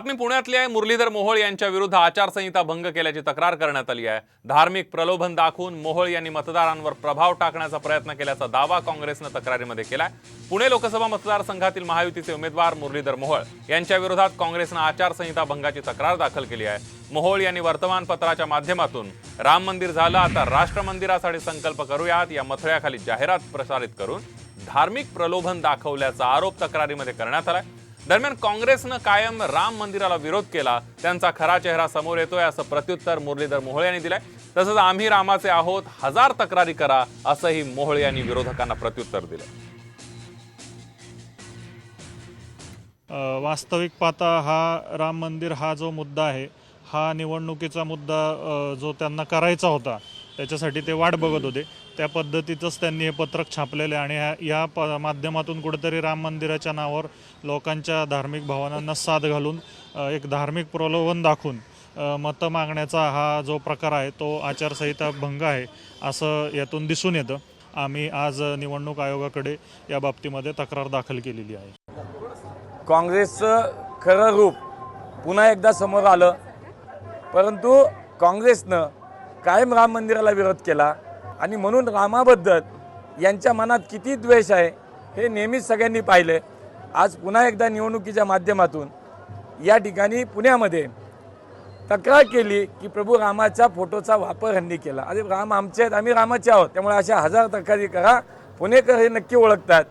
बातमी पुण्यातली आहे. मुरलीधर मोहोळ यांच्या विरुद्ध आचारसंहिता भंग केल्याची तक्रार करण्यात आली आहे. धार्मिक प्रलोभन दाखवून मोहोळ यांनी मतदारांवर प्रभाव टाकण्याचा प्रयत्न केल्याचा दावा काँग्रेसनं तक्रारीमध्ये केलाय. पुणे लोकसभा मतदारसंघातील महायुतीचे उमेदवार मुरलीधर मोहोळ यांच्या विरोधात काँग्रेसनं आचारसंहिता भंगाची तक्रार दाखल केली आहे. मोहोळ यांनी वर्तमानपत्राच्या माध्यमातून राम मंदिर झालं आता राष्ट्र मंदिरासाठी संकल्प करूयात या मथळ्याखाली जाहिरात प्रसारित करून धार्मिक प्रलोभन दाखवल्याचा आरोप तक्रारीमध्ये करण्यात आलाय. दरम्यान काँग्रेसनं कायम राम मंदिराला विरोध केला. त्यांचा खरा चेहरा समोर येतोय असं प्रत्युत्तर मुरलीधर मोहोळ यांनी दिलंय. तसंच आम्ही रामाचे आहोत हजार तक्रारी करा असंही मोहोळ यांनी विरोधकांना प्रत्युत्तर दिलं वास्तविक पाहता हा राम मंदिर हा जो मुद्दा आहे हा निवडणुकीचा मुद्दा जो त्यांना करायचा होता त्याच्यासाठी ते वाट बघत होते. त्या पद्धतीतच त्यांनी हे पत्रक छापलेले आणि ह्या या प माध्यमातून कुठेतरी राम मंदिराच्या नावावर लोकांच्या धार्मिक भावनांना साथ घालून एक धार्मिक प्रलोभन दाखवून मतं मागण्याचा हा जो प्रकार आहे तो आचारसंहिता भंग आहे असं यातून दिसून येतं. आम्ही आज निवडणूक आयोगाकडे या बाबतीमध्ये तक्रार दाखल केलेली आहे. काँग्रेसचं खरं रूप पुन्हा एकदा समोर आलं परंतु काँग्रेसनं कायम राम मंदिराला विरोध केला. आणि म्हणून रामाबद्दल यांच्या मनात किती द्वेष आहे हे नेहमीच सगळ्यांनी पाहिलं. आज पुन्हा एकदा निवडणुकीच्या माध्यमातून या ठिकाणी पुण्यामध्ये तक्रार केली की प्रभू रामाच्या फोटोचा वापर ह्यांनी केला. अरे राम आमचे आहेत आम्ही रामाचे आहोत. त्यामुळे अशा हजार तक्रारी करा. पुणेकर हे नक्की ओळखतात.